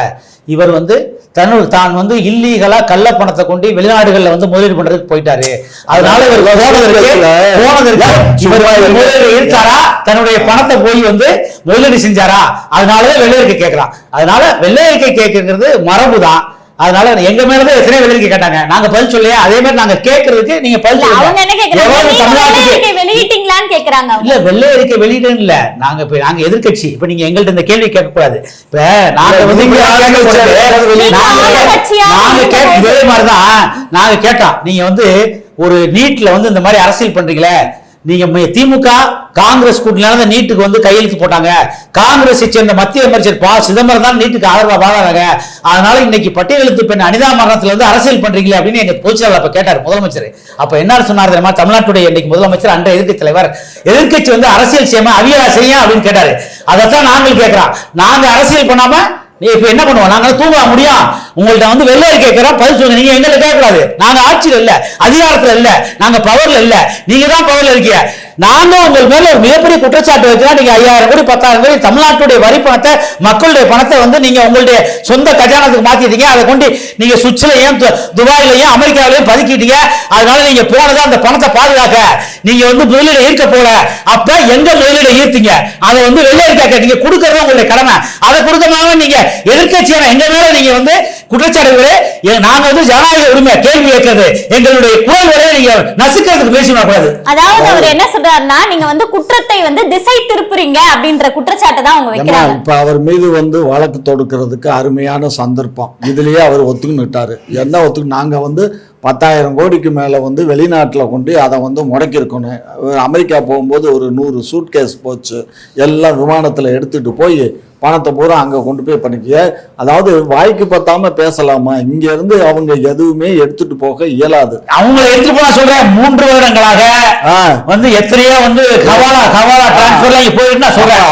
இவர் வந்து தன்னோட தான் வந்து இல்லீகலா கள்ள பணத்தை கொண்டு வெளிநாடுகள்ல வந்து முதலீடு பண்றதுக்கு போயிட்டாரு. அதனால இவர் போனதற்கு இவர் முதலீடு ஈர்த்தாரா? தன்னுடைய பணத்தை போய் வந்து முதலீடு செஞ்சாரா? அதனாலதான் வெள்ளை அறிக்கை கேட்கலாம். அதனால வெள்ளை அறிக்கை கேட்கறது மரபு தான். அதனால எங்க மேலதான் எத்தனை அறிக்கை கேட்டாங்க. நாங்க பதில் சொல்லையா அதே மாதிரி நாங்க கேட்கறதுக்கு நீங்க பதில் தமிழ்நாட்டுக்கு கேக்குறாங்க. இல்ல வெள்ளை அறிக்கை வெளியிடும் இல்ல. நாங்க இப்ப நாங்க எதிர்க்கட்சி. இப்ப நீங்க எங்கள்ட்ட இந்த கேள்வி கேட்க கூடாது இப்ப நாங்க வந்து நீங்க கேட்க இதே மாதிரிதான் நாங்க கேட்டோம். நீங்க வந்து ஒரு நீட்ல வந்து இந்த மாதிரி அரசியல் பண்றீங்களே நீங்க திமுக காங்கிரஸ் கூட்டினால நீட்டுக்கு வந்து கையெழுத்து போட்டாங்க. காங்கிரஸை சேர்ந்த மத்திய அமைச்சர் பா. சிதம்பரம் தான் நீட்டுக்கு ஆதரவா வாழறாங்க அதனால இன்னைக்கு பட்டியலெழுத்து பெண் அனிதா மரணத்துல வந்து அரசியல் பண்றீங்களே அப்படின்னு எங்க பொதுச்செயலாளர் அப்ப கேட்டார் முதலமைச்சர். அப்ப என்ன சொன்னார் தெரியுமா? தமிழ்நாட்டுடைய இன்னைக்கு முதலமைச்சர் அன்றைய எதிர்க்கட்சி தலைவர். எதிர்க்கட்சி வந்து அரசியல் செய்யாம அவியலா செய்ய அப்படின்னு கேட்டாரு. அதைத்தான் நாங்கள் கேட்கிறோம். நாங்க அரசியல் பண்ணாம இப்ப என்ன பண்ணுவோம் நாங்க தூங்க முடியும் உங்கள்ட்ட வந்து வெளில கேட்கிறோம் பதில் சொல்லுங்க. நீங்க எங்கள்ட்ட கேட்கக்கூடாது. நாங்க ஆட்சியில் இல்ல அதிகாரத்துல இல்ல நாங்க பவர்ல இல்ல. நீங்க தான் பவர்ல இருக்கீங்க. நாங்க உங்கள் மேல ஒரு மிகப்பெரிய குற்றச்சாட்டு வச்சுனா நீங்க ஐயாயிரம் கோடி பத்தாயிரம் கோடி தமிழ்நாட்டுடைய வரி பணத்தை மக்களுடைய பணத்தை வந்து நீங்க உங்களுடைய சொந்த கஜானத்துக்கு மாத்திட்டீங்க. அதை கொண்டு நீங்க சுவிட்சர்லையும் து- துபாயிலையும் அமெரிக்காவிலையும் பதுக்கிட்டீங்க. அதனால நீங்க போனதை அந்த பணத்தை பாதுகாக்க. நீங்க வந்து முதலீடு ஈர்க்க போல. அப்ப எங்க முதலீடு ஈர்த்தீங்க? அதை வந்து வெள்ளையடிக்கா நீங்க கொடுக்கறது உங்களுடைய கடமை. அதை கொடுக்காம நீங்க எதிர்க்கட்சியான எங்க மேல நீங்க வந்து குற்றச்சாட்டுகளே நாங்க வந்து ஜனநாயக உரிமை கேள்வி கேட்கறது. எங்களுடைய குரல் வரை நீங்க நசுக்கிறதுக்கு பேசி கூடாது அதாவது அவர் என்ன சொல்றாருன்னா நீங்க வந்து குற்றத்தை வந்து திசை திருப்புறீங்க அப்படின்ற குற்றச்சாட்டை தான் அவங்க வைக்கிறாங்க. இப்ப அவர் மீது வந்து வழக்கு தொடுக்கிறதுக்கு அருமையான சந்தர்ப்பம். இதுலயே அவர் ஒத்துக்கிட்டாரு. என்ன ஒத்துக்கு நாங்க வந்து பத்தாயிரம் கோடிக்கு மேல வந்து வெளிநாட்டுல கொண்டு அதை வந்து முடக்கியிருக்கணும். அமெரிக்கா போகும்போது ஒரு நூறு சூட்கேஸ் போச்சு. எல்லாம் விமானத்துல எடுத்துட்டு போய் பணத்தை பூரா அங்க கொண்டு போய் பண்ணிக்க அதாவது வாய்க்கு பத்தாம பேசலாமா? இங்க இருந்து அவங்க எதுவுமே எடுத்துட்டு போக இயலாது. அவங்களை எடுத்துட்டு போனா சொல்றேன் மூன்று வருடங்களாக. வந்து எத்தனையோ வந்து கவாலா கவாலா டிரான்ஸ்பர்லாம் இங்க போயிட்டு சொல்றேன்.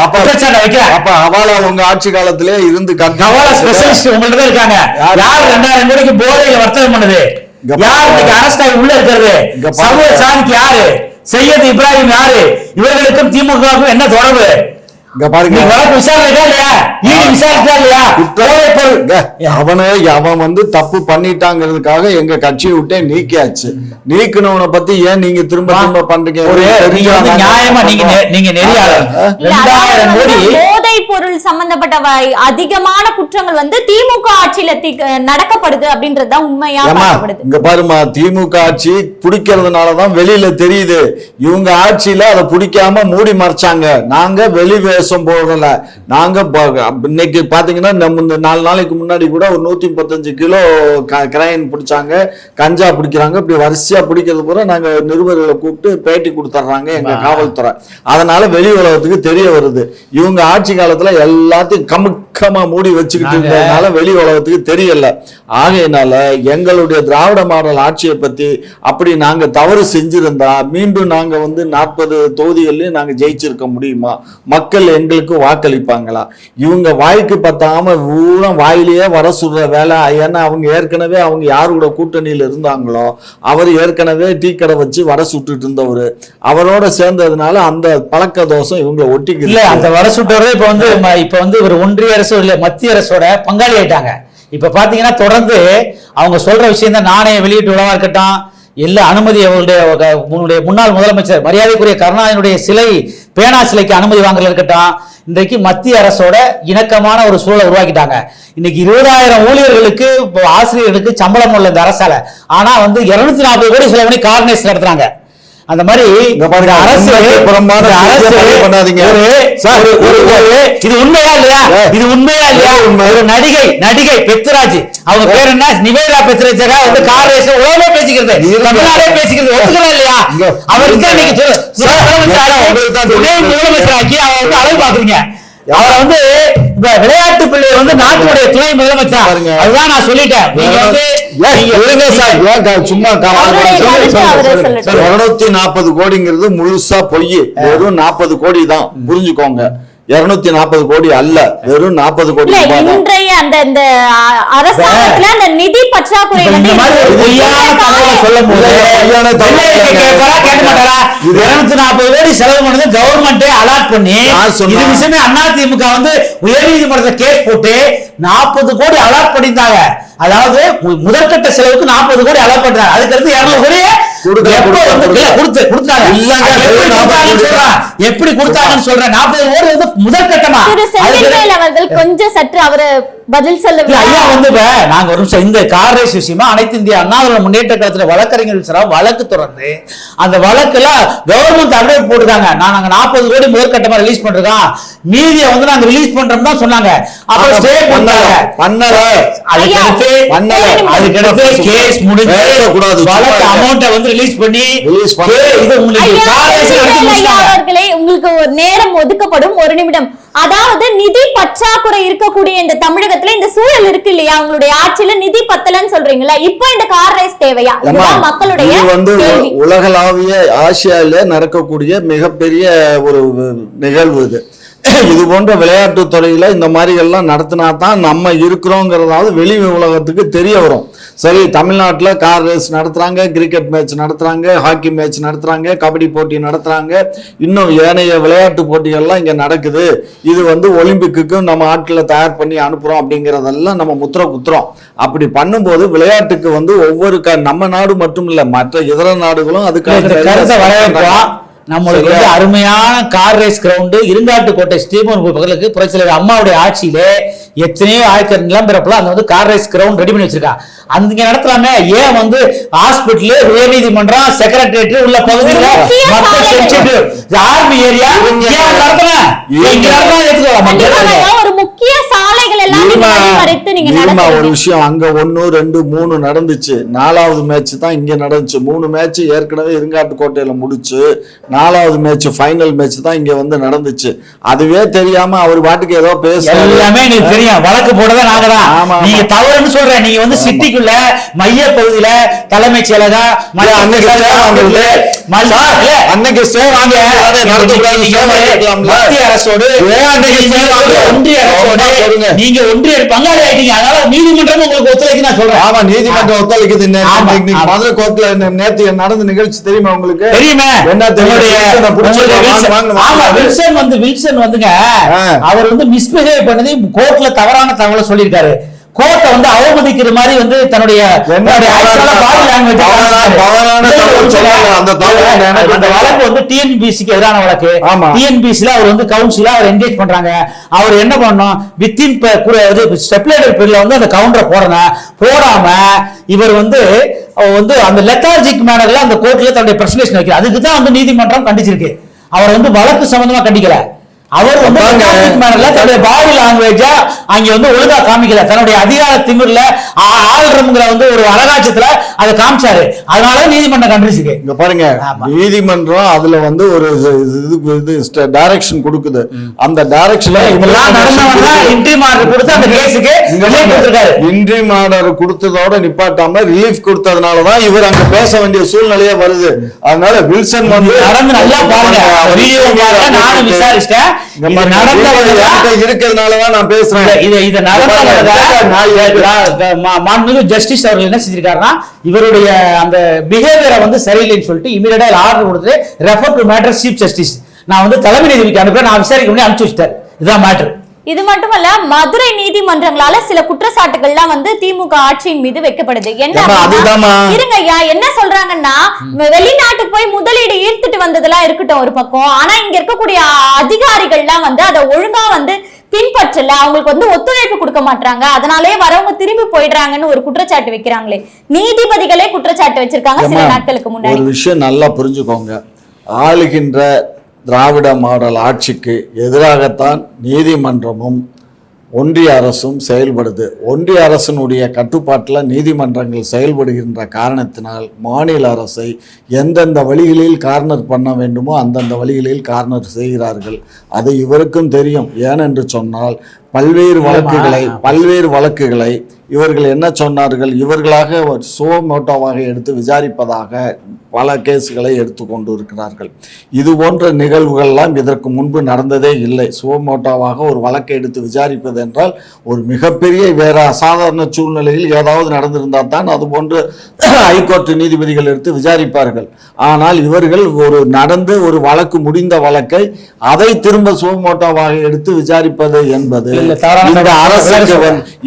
அப்ப- அவாலா உங்க ஆட்சி காலத்திலே இருந்து கவாலா ஸ்பெஷலிஸ்ட் உங்கள்ட்ட இருக்காங்க. யாரு? யார் ரெண்டாயிரம் கோடிக்கு போதையில வர்த்தகம் பண்ணுது? யார். இன்னைக்கு அரஸ்ட் ஆகி உள்ள இருக்கிறது. சமூக சாதிக்கு யாரு? சையத் இப்ராஹிம் யாரு? இவர்களுக்கும் திமுகவுக்கும் என்ன தொடர்பு? இங்க பாருங்க. அவனை அவன் வந்து தப்பு பண்ணிட்டாங்கிறதுக்காக எங்க கட்சியை விட்டே நீக்கியாச்சு. நீக்கினவனை பத்தி ஏன் நீங்க திரும்ப திரும்ப பண்றீங்க? நியாயமா நீங்க நீங்க நெறியாளர். ரெண்டாயிரம் கோடி போதைப் பொருள் சம்பந்தப்பட்ட அதிகமான குற்றங்கள் வந்து திமுக ஆட்சியில நடக்கப்படுது அப்படின்றதுதான் உண்மையா இங்க பாருமா திமுக ஆட்சி பிடிக்கிறதுனாலதான் வெளியில தெரியுது. இவங்க ஆட்சியில அதை பிடிக்காம மூடி மறைச்சாங்க. நாங்க வெளி வேஷம் போடல. நாங்க இன்னைக்கு பாத்தீங்கன்னா நம்ம இந்த நாலு நாளைக்கு முன்னாடி கூட ஒரு நூத்தி முப்பத்தஞ்சு கிலோ கிரைன் பிடிச்சாங்க. கஞ்சா பிடிக்கிறாங்க. இப்படி வரிசையா பிடிக்கிறது பூரா நாங்க நிருபர்களை கூப்பிட்டு பேட்டி கொடுத்துட்றாங்க எங்க காவல்துறை. அதனால வெளி உலகத்துக்கு தெரிய வருது. இவங்க ஆட்சி காலத்தில் எல்லாத்தையும் கமுக்கமா மூடி வச்சுக்கிட்டு இருந்ததுனால வெளி உலகத்துக்கு தெரியல. ஆகையினால எங்களுடைய திராவிட மாடல் ஆட்சியை பத்தி அப்படி நாங்க தவறு செஞ்சிருந்தா மீண்டும் நாங்க வந்து நாற்பது தொகுதிகள்லயும் நாங்க ஜெயிச்சிருக்க முடியுமா? மக்கள் எங்களுக்கு வாக்களிப்பாங்களா? இவங்க வாய்க்கு பத்தாம ஊழ வாயிலேயே வர சொல்ற வேலை ஏன்னா அவங்க ஏற்கனவே அவங்க யார் கூட கூட்டணியில இருந்தாங்களோ அவர் ஏற்கனவே டீ கடை வச்சு வர சுட்டுட்டு இருந்தவர். அவரோட சேர்ந்ததுனால அந்த பழக்க தோஷம் இவங்களை இல்ல ஒட்டிக்கு அந்த வர சுட்டவரே இப்ப வந்து இப்ப வந்து ஒரு ஒன்றிய அரசு இல்லை மத்திய அரசோட பங்காளி ஆயிட்டாங்க. இப்ப பாத்தீங்கன்னா தொடர்ந்து அவங்க சொல்ற விஷயம் தான் நாணய வெளியீட்டு விழாவா இருக்கட்டும் எல்லா அனுமதி அவங்களுடைய உன்னுடைய முன்னாள் முதலமைச்சர் மரியாதைக்குரிய கருணாநிதியுடைய சிலை பேனா சிலைக்கு அனுமதி வாங்கல இருக்கட்டும் இன்றைக்கு மத்திய அரசோட இணக்கமான ஒரு சூழலை உருவாக்கிட்டாங்க. இன்னைக்கு இருபதாயிரம் ஊழியர்களுக்கு இப்போ ஆசிரியர்களுக்கு சம்பளம் உள்ள இந்த அரசால. ஆனா வந்து இருநூத்தி நாற்பது கோடி செலவு பண்ணி கார்னேஸ் நடத்துறாங்க. அந்த மாதிரி அரசு இது உண்மையா இல்லையா. இது உண்மையா இல்லையா? ஒரு நடிகை நடிகை பெத்ராஜ். அவங்க பேர் என்ன? நிவேதா பெத்ராஜா வந்து கார் ரேஸ் உலகமே பேசிக்கிறது. தமிழ்நாடே பேசிக்கிறது. ஒத்துக்கலாம் இல்லையா. அவருக்கு தான் நீங்க முதலமைச்சர் ஆக்கி- அவரை வந்து அழகு பாக்குறீங்க அவரை வந்து விளையாட்டு பிள்ளை வந்து நாட்டுடைய துணை முதலமைச்சர். பாருங்க. அதுதான் நான் சொல்லிட்டேன். நீங்க வந்து சும்மா. இருநூத்தி நாற்பது கோடிங்கிறது முழுசா பொய். வெறும் நாற்பது கோடி தான். புரிஞ்சுக்கோங்க. இருநூத்தி நாற்பது கோடி அல்ல வெறும் நாற்பது கோடி இன்றைய அந்த இந்த அரசாங்கத்துல அந்த நிதி பற்றாக்குறை வந்து சொல்லும் போது இருநூத்தி நாற்பது கோடி செலவு பண்ணது கவர்மெண்டே அலாட் பண்ணி? இது விஷயமே அதிமுக வந்து உயர்நீதிமன்றத்தை கேஸ் போட்டு நாற்பது கோடி அலாட் பண்ணிட்டாங்க அதாவது முதற்கட்ட செலவுக்கு நாற்பது கோடி அலாட் பண்றாங்க. அதுக்கு அடுத்து இருநூறு கோடி எப்படி வெறும் 40 கொடுத்தாங்கன்னு கோடி சொல்றேன். நாற்பது கோடி வந்து முதற்கட்டமா திரு அதுக்கு- செந்தில்வேல் அவர்கள் கொஞ்சம் சற்று அவரு பதில் சொல்ல ஐயா வந்து நாங்க ஒரு நிமிஷம் இந்த கார் ரேஸ் விஷயமா அனைத்து இந்திய அண்ணா திராவிட முன்னேற்ற கழகத்துல வழக்கறிஞர்கள் சாரா வழக்கு தொடர்ந்து அந்த வழக்குல கவர்மெண்ட் அப்டேட் போட்டுருக்காங்க. நான் நாங்க நாற்பது கோடி முதற்கட்டமா ரிலீஸ் பண்றோம் மீதியை வந்து நாங்க ரிலீஸ் பண்றோம் தான் சொன்னாங்க. அப்புறம் ஸ்டே பண்ணாங்க. பண்ணல அதுக்கடுத்து பண்ணல. அதுக்கடுத்து கேஸ் முடிஞ்சு பேசக்கூடாது. வழக்கு அமௌண்ட்டை வந்து ரிலீஸ் பண்ணி Release பண்ணி. இது உங்களுக்கு கார் ரேஸ் உங்களுக்கு ஒரு நேரம் ஒதுக்கப்படும். ஒரு நிமிடம். அதாவது நிதி பற்றாக்குறை இருக்கக்கூடிய இந்த தமிழகத்துல இந்த சூழல் இருக்கு இல்லையா? உங்களுடைய ஆட்சியில நிதி பத்தலன்னு சொல்றீங்களா இப்போ இந்த கார் ரேஸ் தேவையா? மக்களுடைய வந்து கேள்வி. உலகளாவிய ஆசியால நடக்கக்கூடிய மிகப்பெரிய ஒரு நிகழ்வு இது. இது போன்ற விளையாட்டு துறையில இந்த மாதிரி எல்லாம் நடத்தினா தான் நம்ம இருக்கிறோங்கிறதாவது வெளி உலகத்துக்கு தெரிய வரும். சரி தமிழ்நாட்டுல கார் ரேஸ் நடத்துறாங்க கிரிக்கெட் மேட்ச் நடத்துறாங்க ஹாக்கி மேட்ச் நடத்துறாங்க கபடி போட்டி நடத்துறாங்க. இன்னும் ஏனைய விளையாட்டு போட்டிகள்லாம் இங்க நடக்குது. இது வந்து ஒலிம்பிக்குக்கும் நம்ம ஆட்களை தயார் பண்ணி அனுப்புறோம் அப்படிங்கறதெல்லாம் நம்ம முத்திர குத்துறோம். அப்படி பண்ணும்போது விளையாட்டுக்கு வந்து ஒவ்வொரு க நம்ம நாடு மட்டும் இல்ல மற்ற இதர நாடுகளும் அதுக்காக கருத்தை வரவேற்கிறோம். நம்மளுக்கு வந்து? அருமையான கார் ரேஸ் கிரவுண்டு இருங்காட்டுக்கோட்டை ஸ்டீபன் பக்கத்துக்கு புரட்சியர் அம்மாவுடைய ஆட்சியிலே எத்தனையோ ஆயிரத்தி நிலம்பிறப்புல அங்க வந்து கார் ரேஸ் கிரவுண்ட் ரெடி பண்ணி வச்சிருக்காங்க அந்த இங்க நடத்தலாமே? ஏன் வந்து ஹாஸ்பிட்டல் உயர்நீதிமன்றம் செக்ரட்டரியேட் உள்ள பகுதியில மக்கள். சென்சிட்டிவ் ஆர்மி ஏரியா ஏன் நடத்தலாம் இங்க நடத்தலாம் எடுத்துக்கலாம் ஒரு முக்கிய சாலைகள் எல்லாம் ஒரு விஷயம். அங்க ஒண்ணு ரெண்டு மூணு நடந்துச்சு. நாலாவது மேட்ச் தான் இங்க நடந்துச்சு. மூணு மேட்ச் ஏற்கனவே இருங்காட்டுக்கோட்டையில முடிச்சு நாலாவது மேட்ச் ஃபைனல் மேட்ச் தான் இங்க வந்து நடந்துச்சு அதுவே தெரியாம அவர் பாட்டுக்கு ஏதோ பேசுறாரு எல்லாமே எனக்கு தெரியும் வழக்கு போடுறதே நாங்க தான் ஆமா. நீங்க தவறுன்னு சொல்றேன் நீங்க வந்து சிட்டிக்குள்ள மைய பகுதியில தலைமைச் செயலகம் அன்னைக்கு? மத்திய அரசோடு? ஒன்றிய அரசோடு. நீங்க ஒன்றிய பங்காளி ஆயிட்டீங்க அதனால நீதிமன்றம் உங்களுக்கு ஒத்துழைக்கு நான் சொல்றேன் ஆமா நீதிமன்றம் ஒத்துழைக்குது. மதுரை கோர்ட்ல நே- நேத்து நடந்த நிகழ்ச்சி தெரியுமா உங்களுக்கு தெரியுமே என்ன தெரியும்? வில்சனை வந்து வில்சன் வந்துங்க. அவர் வந்து மிஸ்பிஹேவ் பண்ணது கோர்ட்ல தவறான தகவலை சொல்லியிருக்காரு. கோர்ட்டை வந்து அவமதிக்கிற மாதிரி வந்து தன்னுடைய அந்த. வழக்கு வந்து டிஎன்பிசிக்கு எதிரான வழக்கு. டிஎன்பிசில அவர் வந்து கவுன்சில அவர் என்கேஜ் பண்றாங்க. அவர் என்ன பண்ணணும்? வித்தின் ஸ்டெப்லேட்டர் பீரியட்ல வந்து அந்த கவுண்டரை போடணும். போடாம இவர் வந்து வந்து அந்த லெத்தார்ஜிக் மேனர்ல அந்த கோர்ட்ல தன்னுடைய பிரசன்டேஷன் வைக்கிறார். அதுக்கு தான் வந்து நீதிமன்றம் கண்டிச்சிருக்கு. அவர் வந்து வழக்கு சம்பந்தமா கண்டிக்கல. அவர் வந்து தன்னுடைய பாடி லாங்குவேஜா அங்க வந்து ஒழுங்கா காமிக்கல. தன்னுடைய அதிகார திமிர்ல ஆ- ஆள்றம்ங்கிற வந்து ஒரு அலகாட்சத்துல அதை காமிச்சாரு. அதனால நீதிமன்றம் கண்டிச்சிருக்கு இங்க பாருங்க. நீதிமன்றம் அதுல வந்து ஒரு இது டைரக்ஷன் கொடுக்குது. அந்த டைரக்ஷன்ல இதெல்லாம் நடந்தவங்க இன்ட்ரீம் ஆர்டர் கொடுத்து அந்த கேஸுக்கு ரிலீஃப் கொடுத்திருக்காரு. இன்ட்ரி ஆர்டர் கொடுத்ததோட நிப்பாட்டாம ரிலீஃப் கொடுத்ததுனாலதான் இவர் அங்க பேச வேண்டிய சூழ்நிலையே வருது. அதனால வில்சன் வந்து நடந்து நல்லா பாருங்க. நானும் விசாரிச்சிட்டேன். இருக்கிறதுனாலதான் நான் பேசுறேன். இத இத நடந்தவங்க ஜஸ்டிஸ் அவர்கள் என்ன செஞ்சிருக்காருன்னா இவருடைய அந்த பிஹேவியரை வந்து சரியில்லைன்னு சொல்லிட்டு இமீடியட்டா ஆர்டர் கொடுத்து refer to matter chief justice நான் வந்து தலைமை நீதிபதிக்கு அனுப்புறேன் நான் விசாரிக்க முடியும் அனுப்பிச்சு இதுதான் மேட்டர் இது மட்டுமல்ல மதுரை நீதிமன்றங்களால சில குற்றச்சாட்டுகள்லாம் வந்து திமுக ஆட்சியின் மீது வைக்கப்படுது. என்ன. இருங்க ஐயா என்ன சொல்றாங்கன்னா வெளிநாட்டுக்கு போய் முதலீடு ஈர்த்துட்டு வந்ததெல்லாம் இருக்கட்டும் ஒரு பக்கம். ஆனா இங்க இருக்கக்கூடிய அதிகாரிகள்லாம் வந்து அதை ஒழுங்கா வந்து பின்பற்றல. அவங்களுக்கு வந்து ஒத்துழைப்பு கொடுக்க மாட்டாங்க அதனாலே வரவங்க திரும்பி போயிடுறாங்கன்னு ஒரு குற்றச்சாட்டு வைக்கிறாங்களே. நீதிபதிகளே குற்றச்சாட்டு வச்சிருக்காங்க சில நாட்களுக்கு முன்னாடி. ஒரு விஷயம் நல்லா புரிஞ்சுக்கோங்க. ஆளுகின்ற திராவிட மாடல் ஆட்சிக்கு எதிராகத்தான் நீதிமன்றமும் ஒன்றிய அரசும் செயல்படுது. ஒன்றிய அரசினுடைய கட்டுப்பாட்டில் நீதிமன்றங்கள் செயல்படுகின்ற காரணத்தினால் மாநில அரசை எந்தெந்த வழிகளில் கார்னர் பண்ண வேண்டுமோ அந்தந்த வழிகளில் கார்னர் செய்கிறார்கள். அது இவருக்கும் தெரியும். ஏனென்று சொன்னால் பல்வேறு வழக்குகளை பல்வேறு வழக்குகளை இவர்கள் என்ன சொன்னார்கள்? இவர்களாக சுவமோட்டோவாக எடுத்து விசாரிப்பதாக பல கேஸுகளை எடுத்து கொண்டு இருக்கிறார்கள் இது போன்ற நிகழ்வுகள்லாம் இதற்கு முன்பு நடந்ததே இல்லை. சுவமோட்டோவாக ஒரு வழக்கை எடுத்து விசாரிப்பது என்றால் ஒரு மிகப்பெரிய வேற அசாதாரண சூழ்நிலையில் ஏதாவது நடந்திருந்தால் தான் அது போன்று ஹைகோர்ட் நீதிபதிகள் எடுத்து விசாரிப்பார்கள். ஆனால் இவர்கள் ஒரு நடந்து ஒரு வழக்கு முடிந்த வழக்கை அதை திரும்ப சுவமோட்டோவாக எடுத்து விசாரிப்பது என்பது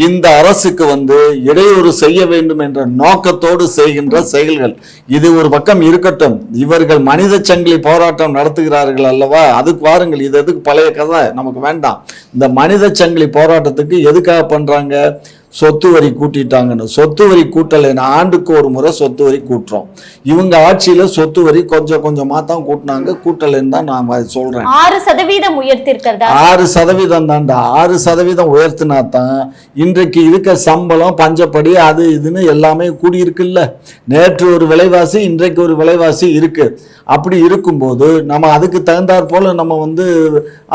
இந்த அரசுக்கு வந்து இடையூறு செய்ய வேண்டும் என்ற நோக்கத்தோடு செய்கின்ற செயல்கள். இது ஒரு பக்கம் இருக்கட்டும். இவர்கள் மனித சங்கிலி போராட்டம் நடத்துகிறார்கள் அல்லவா? அதுக்கு வாருங்கள். இது எதுக்கு பழைய கதை? நமக்கு வேண்டாம். இந்த மனித சங்கிலி போராட்டத்துக்கு எதுக்காக பண்றாங்க? சொத்து வரி கூட்டிட்டாங்கன்னு. சொத்து வரி கூட்டலைன்னா ஆண்டுக்கு ஒரு முறை சொத்து வரி கூட்டுறோம். இவங்க ஆட்சியில சொத்து வரி கொஞ்சம் கொஞ்சமா தான் கூட்டினாங்க. கூட்டலைன்னு தான் நான் சொல்றேன். ஆறு சதவீதம் உயர்த்தி இருக்கிறதா ஆறு சதவீதம் தான்டா. ஆறு சதவீதம் உயர்த்தினா தான் இன்றைக்கு இருக்க சம்பளம் பஞ்சப்படி அது இதுன்னு எல்லாமே கூடியிருக்குல்ல. நேற்று ஒரு விலைவாசி இன்றைக்கு ஒரு விலைவாசி இருக்கு. அப்படி இருக்கும்போது நம்ம அதுக்கு தகுந்தாற் போல நம்ம வந்து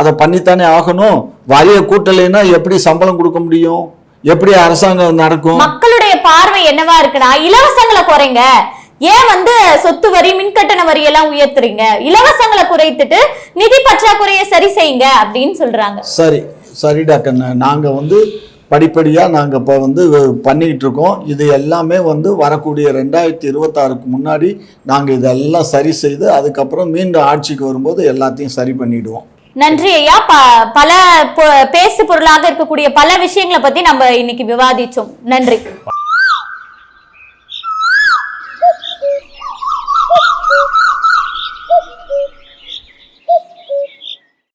அதை பண்ணித்தானே ஆகணும். வரிய கூட்டலைன்னா எப்படி சம்பளம் கொடுக்க முடியும்? எப்படி அரசாங்கம் நடக்கும்? மக்களுடைய பார்வை என்னவா இருக்குன்னா இலவசங்களை குறைங்க. ஏன் வந்து சொத்து வரி மின்கட்டண வரி எல்லாம் உயர்த்துறீங்க? இலவசங்களை குறைத்துட்டு நிதி பற்றாக்குறையை சரி செய்யுங்க அப்படின்னு சொல்றாங்க. சரி சரிடா கண்ணு நாங்கள் வந்து படிப்படியாக நாங்கள் இப்போ வந்து பண்ணிக்கிட்டு இருக்கோம். இது எல்லாமே வந்து வரக்கூடிய ரெண்டாயிரத்தி இருபத்தாறுக்கு முன்னாடி நாங்கள் இதெல்லாம் சரி செய்து அதுக்கப்புறம் மீண்டும் ஆட்சிக்கு வரும்போது எல்லாத்தையும் சரி பண்ணிடுவோம். நன்றி ஐயா. ப- பல பேசு பொருளாக இருக்கக்கூடிய பல விஷயங்களை பத்தி நம்ம இன்னைக்கு விவாதிச்சோம். நன்றி.